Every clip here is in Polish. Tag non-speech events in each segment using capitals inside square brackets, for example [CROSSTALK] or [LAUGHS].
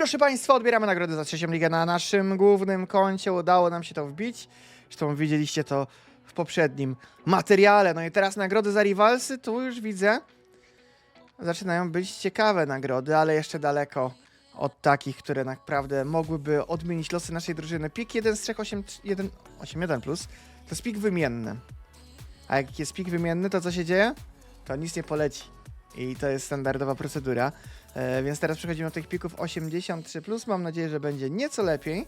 Proszę Państwa, odbieramy nagrodę za trzecią ligę na naszym głównym koncie. Udało nam się to wbić. Zresztą widzieliście to w poprzednim materiale. No i teraz nagrody za rivalsy, tu już widzę. Zaczynają być ciekawe nagrody, ale jeszcze daleko od takich, które naprawdę mogłyby odmienić losy naszej drużyny. Pik 1 z 3, 8, 1, 8, 1 plus to jest pik wymienny. A jak jest pik wymienny, to co się dzieje? To nic nie poleci. I to jest standardowa procedura. E, więc teraz przechodzimy do tych pików 83+. Plus. Mam nadzieję, że będzie nieco lepiej.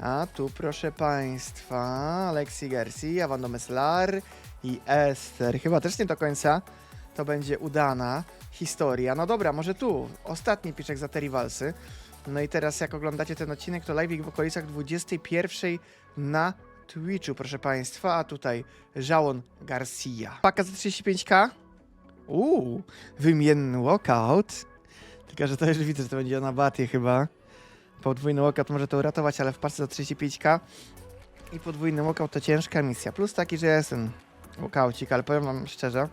A tu proszę Państwa, Alexi Garcia, Wando Meslar i Esther. Chyba też nie do końca to będzie udana historia. No dobra, może tu, ostatni piczek za te rivalsy. No i teraz jak oglądacie ten odcinek, to live w okolicach 21 na Twitchu, proszę Państwa. A tutaj Żałon Garcia. Paka za 35k. Uuu, wymienny walkout. Tylko, że to już widzę, że to będzie na batie chyba. Podwójny walkout może to uratować, ale w parce za 35k i podwójny walkout to ciężka misja. Plus taki, że jest ten walkoucik, ale powiem wam szczerze,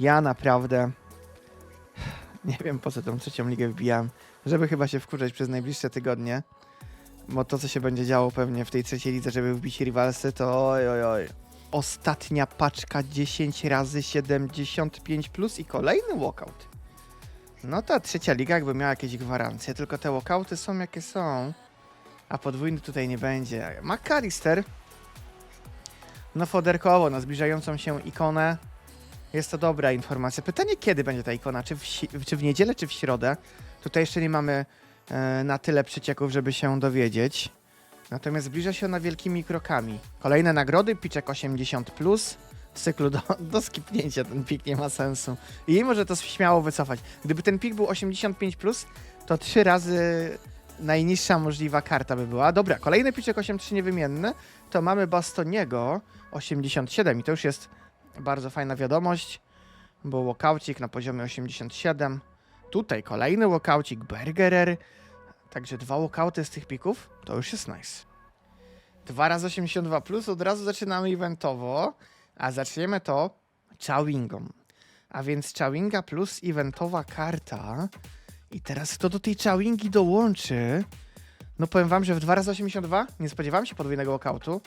ja naprawdę [SIGHS] nie wiem po co tą trzecią ligę wbijam, żeby chyba się wkurzać przez najbliższe tygodnie, bo to co się będzie działo pewnie w tej trzeciej lidze, żeby wbić rivalsy, to oj oj oj. Ostatnia paczka 10 razy 75 plus i kolejny walkout. No ta trzecia liga jakby miała jakieś gwarancje, tylko te walkouty są jakie są, a podwójny tutaj nie będzie. McAllister, no foderkowo, na zbliżającą się ikonę, jest to dobra informacja. Pytanie, kiedy będzie ta ikona? Czy w, czy w niedzielę, czy w środę? Tutaj jeszcze nie mamy e, na tyle przecieków, żeby się dowiedzieć. Natomiast zbliża się ona wielkimi krokami. Kolejne nagrody, piczek 80+, plus, z cyklu do, do skipnięcia ten pik nie ma sensu. I może to śmiało wycofać. Gdyby ten pik był 85+, plus, to trzy razy najniższa możliwa karta by była. Dobra, kolejny piczek 83 niewymienny, to mamy Bastoniego 87 i to już jest bardzo fajna wiadomość, bo walkoucik na poziomie 87. Tutaj kolejny walkoucik Bergerer. Także dwa walkouty z tych pików to już jest nice. 2 razy 82 plus od razu zaczynamy eventowo, a zaczniemy to Chawingą. A więc Chawinga plus eventowa karta. I teraz kto do tej Chawingi dołączy? No powiem wam, że w 2 razy 82 nie spodziewałem się podwójnego walkoutu,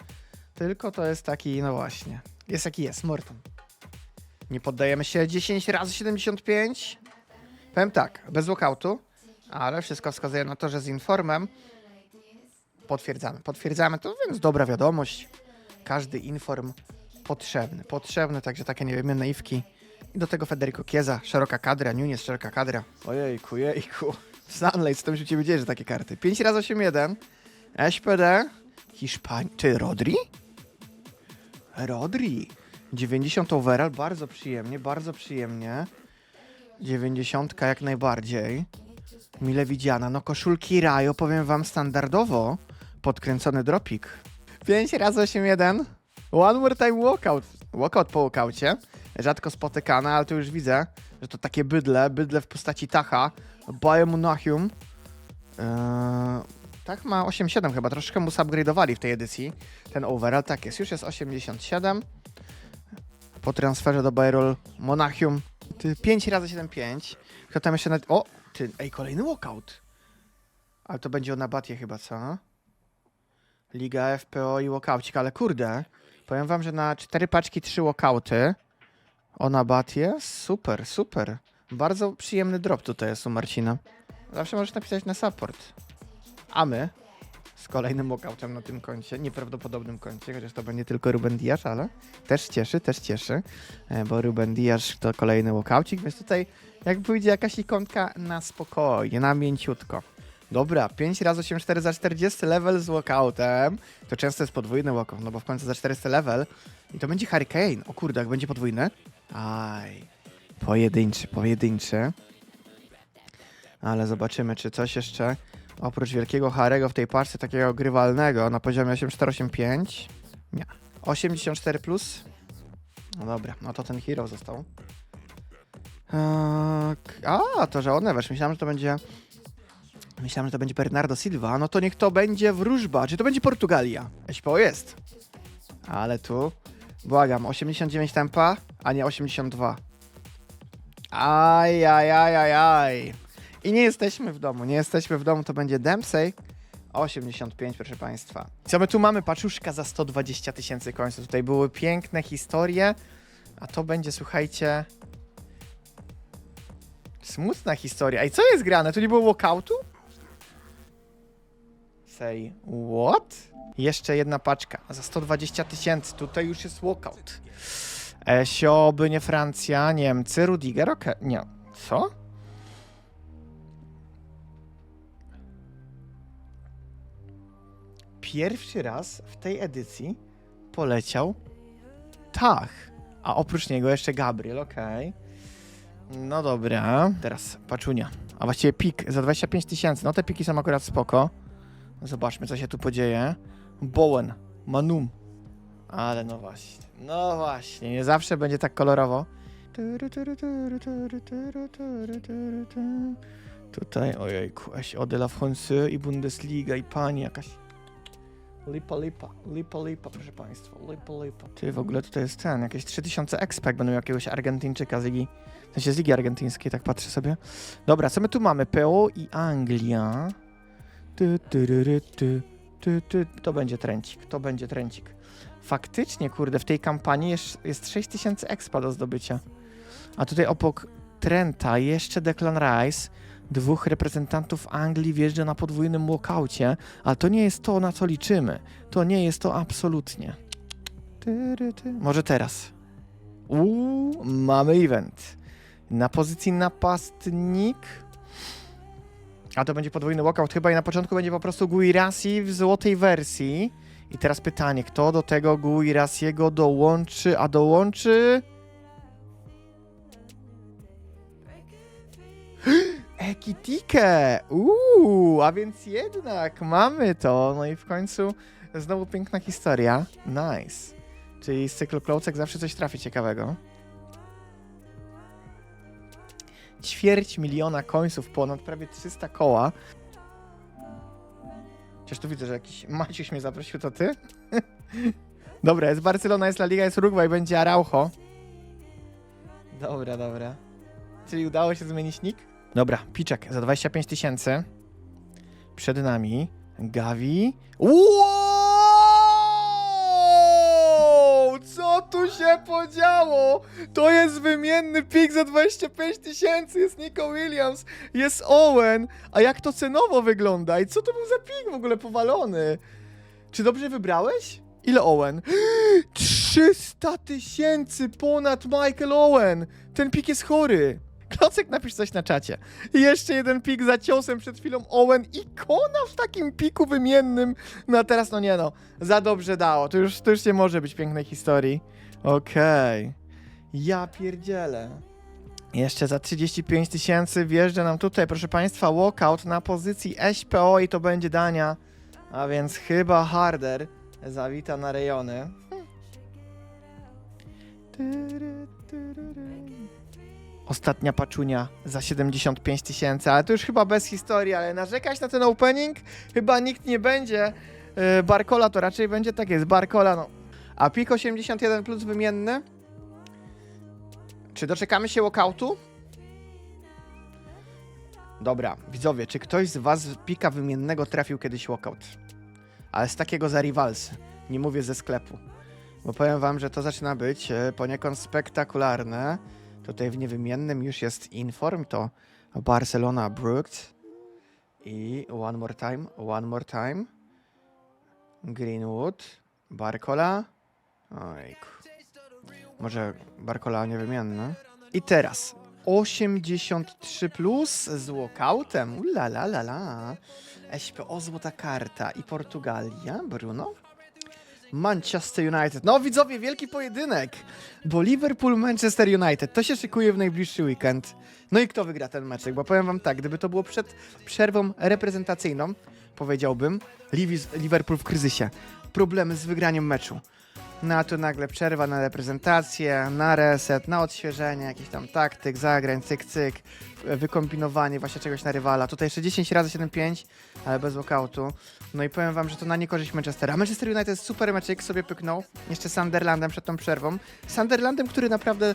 tylko to jest taki, no właśnie, jest jaki jest, Morton. Nie poddajemy się 10 razy 75. Powiem tak, bez walkoutu, ale wszystko wskazuje na to, że z informem potwierdzamy. Potwierdzamy to, więc dobra wiadomość. Każdy inform potrzebny. Potrzebny, także takie niewymienne iwki. I do tego Federico Chiesa, szeroka kadra, Nunes, szeroka kadra. Ojejku, jejku. Sunlight, co tam się u ciebie dzieje, że takie karty? 5 razy 8-1. SPD, Hiszpania. Czy Rodri? Rodri. 90 overall, bardzo przyjemnie, bardzo przyjemnie. 90 jak najbardziej. Mile widziana. No koszulki Rajo, powiem wam standardowo. Podkręcony dropik. 5 razy 8-1. One more time walkout. Walkout po walkaucie. Rzadko spotykane, ale tu już widzę, że to takie bydle, bydle w postaci Tacha. Bayern Monachium. Eee, tak ma 8-7 chyba, troszkę mu upgrade'owali w tej edycji. Ten overall, tak jest, już jest 87. Po transferze do Bayrol Monachium. Ty 5 razy 7-5. Kto tam jeszcze na... O! Ty, ej, kolejny walkout. Ale to będzie o Nabatie chyba, co? Liga FPO i walkaucik, ale kurde. Powiem wam, że na cztery paczki trzy walkauty o Nabatie, super, super. Bardzo przyjemny drop tutaj jest u Marcina. Zawsze możesz napisać na support. A my z kolejnym walkoutem na tym koncie, nieprawdopodobnym koncie, chociaż to będzie tylko Ruben Diasz, ale też cieszy, też cieszy, e, bo Ruben Diasz to kolejny walkoucik, więc tutaj jak pójdzie jakaś ikonka na spokojnie, na mięciutko. Dobra, 5 razy 8, 4 za 40 level z walkoutem. To często jest podwójny walkout, no bo w końcu za 400 level. I to będzie Hurricane. O kurde, jak będzie podwójny. Aj, pojedynczy, pojedynczy. Ale zobaczymy, czy coś jeszcze oprócz wielkiego Harego w tej paczce takiego grywalnego na poziomie 8485. Nie. 84 plus. No dobra, no to ten hero został. Eee, k- a, to że one wesz. Myślałem, że to będzie. Myślałem, że to będzie Bernardo Silva. No to niech to będzie wróżba. Czy to będzie Portugalia? SPO jest. Ale tu. Błagam, 89 tempa, a nie 82. Aj, aj, aj, aj, aj. I nie jesteśmy w domu, nie jesteśmy w domu, to będzie Dempsey. 85, proszę Państwa. Co my tu mamy? Paczuszka za 120 tysięcy końców. Tutaj były piękne historie, a to będzie, słuchajcie, smutna historia. I co jest grane? Tu nie było walkoutu? Say what? Jeszcze jedna paczka za 120 tysięcy. Tutaj już jest walkout. Esio, by nie Francja, Niemcy, Rudiger, okej. Nie. Co? Pierwszy raz w tej edycji poleciał Tach, a oprócz niego jeszcze Gabriel, okej. No dobra. Teraz Paczunia, a właściwie pik za 25 tysięcy. No te piki są akurat spoko. Zobaczmy, co się tu podzieje. Bowen, Manum. Ale no właśnie. No właśnie, nie zawsze będzie tak kolorowo. Tutaj, ojejku, Eś de la France i Bundesliga i pani jakaś. Lipa, lipa, lipa, lipa, proszę państwa, lipa, lipa. Ty, w ogóle tutaj jest ten, jakieś 3000 expek będą jakiegoś Argentyńczyka z ligi, w sensie z ligi argentyńskiej, tak patrzę sobie. Dobra, co my tu mamy? PO i Anglia. Ty, ty, ry, ty, ty, ty. To będzie trencik, to będzie trencik. Faktycznie, kurde, w tej kampanii jest, jest 6000 expa do zdobycia. A tutaj obok Trenta jeszcze Declan Rice, dwóch reprezentantów Anglii wjeżdża na podwójnym walkaucie, ale to nie jest to, na co liczymy. To nie jest to absolutnie. Ty, ry, ty. Może teraz. Uuu, mamy event. Na pozycji napastnik. A to będzie podwójny walkout chyba i na początku będzie po prostu Guirassi w złotej wersji. I teraz pytanie, kto do tego Guirassiego dołączy, a dołączy... [GASPS] Ekitike! Uuu, a więc jednak mamy to. No i w końcu znowu piękna historia. Nice. Czyli z cyklu Klocek zawsze coś trafi ciekawego. Ćwierć miliona końców, ponad prawie 300 koła. Chociaż tu widzę, że jakiś Maciuś mnie zaprosił, to ty? [LAUGHS] dobra, jest Barcelona, jest La Liga, jest Uruguay, będzie Araujo. Dobra, dobra. Czyli udało się zmienić nick? Dobra, Piczek za 25 tysięcy. Przed nami Gavi. Wow! Co tu się podziało? To jest wymienny pik za 25 tysięcy. Jest Nico Williams, jest Owen. A jak to cenowo wygląda? I co to był za pik w ogóle powalony? Czy dobrze wybrałeś? Ile Owen? [GASPS] 300 tysięcy ponad Michael Owen. Ten pik jest chory. Klocek, napisz coś na czacie. Jeszcze jeden pik za ciosem przed chwilą Owen. Ikona w takim piku wymiennym. No a teraz, no nie no, za dobrze dało. To już, to już nie może być pięknej historii. Okej. Ja pierdzielę. Jeszcze za 35 tysięcy wjeżdża nam tutaj, proszę Państwa, walkout na pozycji SPO i to będzie Dania. A więc chyba Harder zawita na rejony. Tyryry. Ostatnia paczunia za 75 tysięcy, ale to już chyba bez historii, ale narzekać na ten opening chyba nikt nie będzie. Yy, Barcola to raczej będzie tak jest, Barcola no. A pik 81 plus wymienny? Czy doczekamy się walkoutu? Dobra, widzowie, czy ktoś z was z pika wymiennego trafił kiedyś walkout? Ale z takiego za Rivalsy, nie mówię ze sklepu. Bo powiem wam, że to zaczyna być e, poniekąd spektakularne. Tutaj w niewymiennym już jest Inform, to Barcelona Brugge. I one more time, one more time. Greenwood, Barcola. Ojku. Może Barcola niewymienny. I teraz 83 plus z walkoutem. Ula la la la. SPO złota karta i Portugalia. Bruno. Manchester United. No widzowie, wielki pojedynek, bo Liverpool Manchester United to się szykuje w najbliższy weekend. No i kto wygra ten meczek? Bo powiem wam tak, gdyby to było przed przerwą reprezentacyjną, powiedziałbym Liverpool w kryzysie. problemy z wygraniem meczu. No a tu nagle przerwa na reprezentację, na reset, na odświeżenie, jakiś tam taktyk, zagrań, cyk, cyk, wykombinowanie właśnie czegoś na rywala. Tutaj jeszcze 10 razy 7-5, ale bez walkoutu. No i powiem wam, że to na niekorzyść Manchestera. Manchester United super meczyk sobie pyknął, jeszcze Sunderlandem przed tą przerwą. Sunderlandem, który naprawdę e,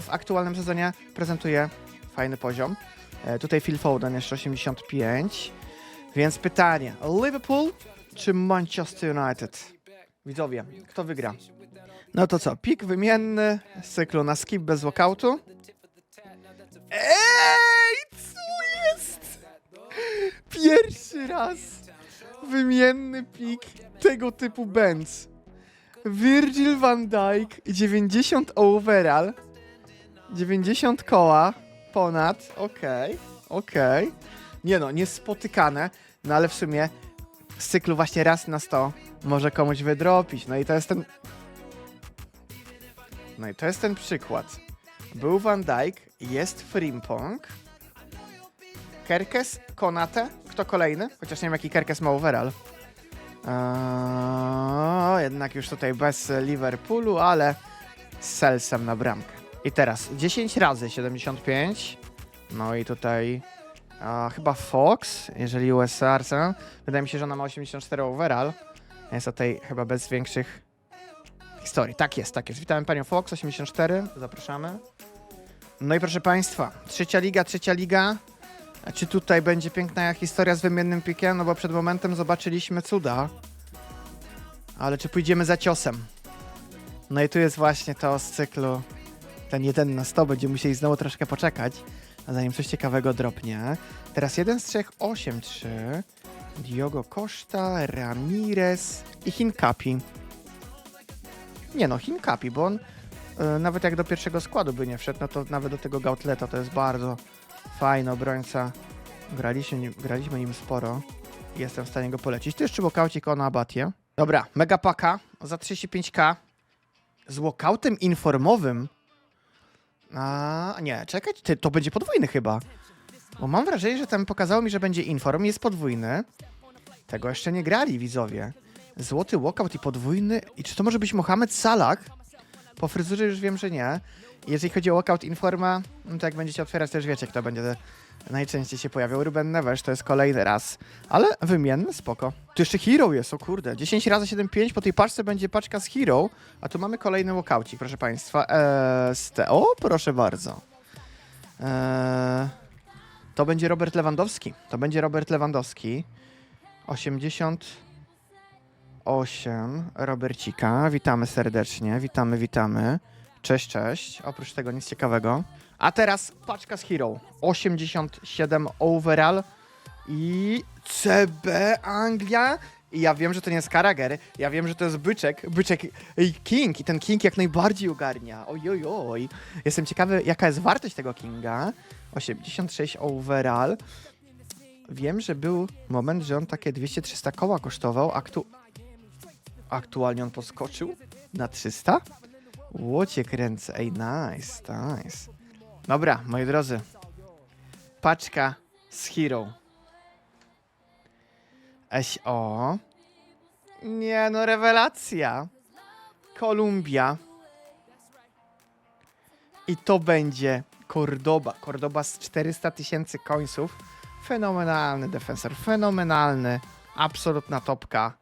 w aktualnym sezonie prezentuje fajny poziom. E, Tutaj Phil Foden jeszcze 85. Więc pytanie, Liverpool czy Manchester United? Widzowie, kto wygra? No to co, pik wymienny z cyklu na skip bez walkoutu. Ej, co jest? Pierwszy raz wymienny pik tego typu Benz. Virgil van Dijk, 90 overall, 90 koła ponad, okej, okej. Nie no, niespotykane, no ale w sumie z cyklu właśnie raz na 100 może komuś wydropić. No i to jest ten. No i to jest ten przykład. Był Van Dijk, jest Frimpong, Kerkes, Konate, kto kolejny? Chociaż nie wiem jaki Kerkes ma overall. Eee, jednak już tutaj bez Liverpoolu, ale z Selsem na bramkę. I teraz 10 razy 75. No i tutaj a, chyba Fox, jeżeli USA Arsenal. Wydaje mi się, że ona ma 84 overall. Jest tutaj chyba bez większych historii. Tak jest, tak jest. Witamy panią Fox, 84. Zapraszamy. No i proszę państwa, trzecia liga, trzecia liga. A czy tutaj będzie piękna historia z wymiennym pikiem? No bo przed momentem zobaczyliśmy cuda. Ale czy pójdziemy za ciosem? No i tu jest właśnie to z cyklu ten jeden na 100. Będziemy musieli znowu troszkę poczekać, a zanim coś ciekawego dropnie. Teraz jeden z trzech 8-3. Diogo Costa, Ramirez i Hinkapi. Nie no, Hinkapi, bo on e, nawet jak do pierwszego składu by nie wszedł, no to nawet do tego Gautleta to jest bardzo fajny obrońca. Graliśmy, graliśmy nim sporo jestem w stanie go polecić. Tu jeszcze walkaucik na Abatię. Dobra, mega paka za 35k z walkautem informowym. A nie, czekać, ty, to będzie podwójny chyba. Bo mam wrażenie, że tam pokazało mi, że będzie inform, jest podwójny. Tego jeszcze nie grali widzowie. Złoty walkout i podwójny. I czy to może być Mohamed Salah? Po fryzurze już wiem, że nie. Jeżeli chodzi o walkout informa, no to jak będziecie otwierać, też wiecie, kto będzie najczęściej się pojawiał. Ruben Neves to jest kolejny raz. Ale wymienny, spoko. Tu jeszcze Hero jest, o kurde. 10 razy 7,5, po tej paczce będzie paczka z Hero, a tu mamy kolejny walkaucik, proszę państwa. Eee, ste- o, proszę bardzo. Eee, to będzie Robert Lewandowski. To będzie Robert Lewandowski. 88 Robercika. Witamy serdecznie. Witamy, witamy. Cześć, cześć. Oprócz tego nic ciekawego. A teraz paczka z Hero. 87 overall i CB Anglia. I ja wiem, że to nie jest Karager, ja wiem, że to jest byczek, byczek King i ten King jak najbardziej ogarnia. Oj, oj, oj. Jestem ciekawy, jaka jest wartość tego Kinga. 86 overall. Wiem, że był moment, że on takie 200-300 koła kosztował. Aktu... Aktualnie on podskoczył na 300? Łocie kręcę. Ej, nice, nice. Dobra, moi drodzy. Paczka z Hero. SO. Nie no, rewelacja. Kolumbia. I to będzie Cordoba. Cordoba z 400 tysięcy końców. Fenomenalny defensor, fenomenalny. Absolutna topka.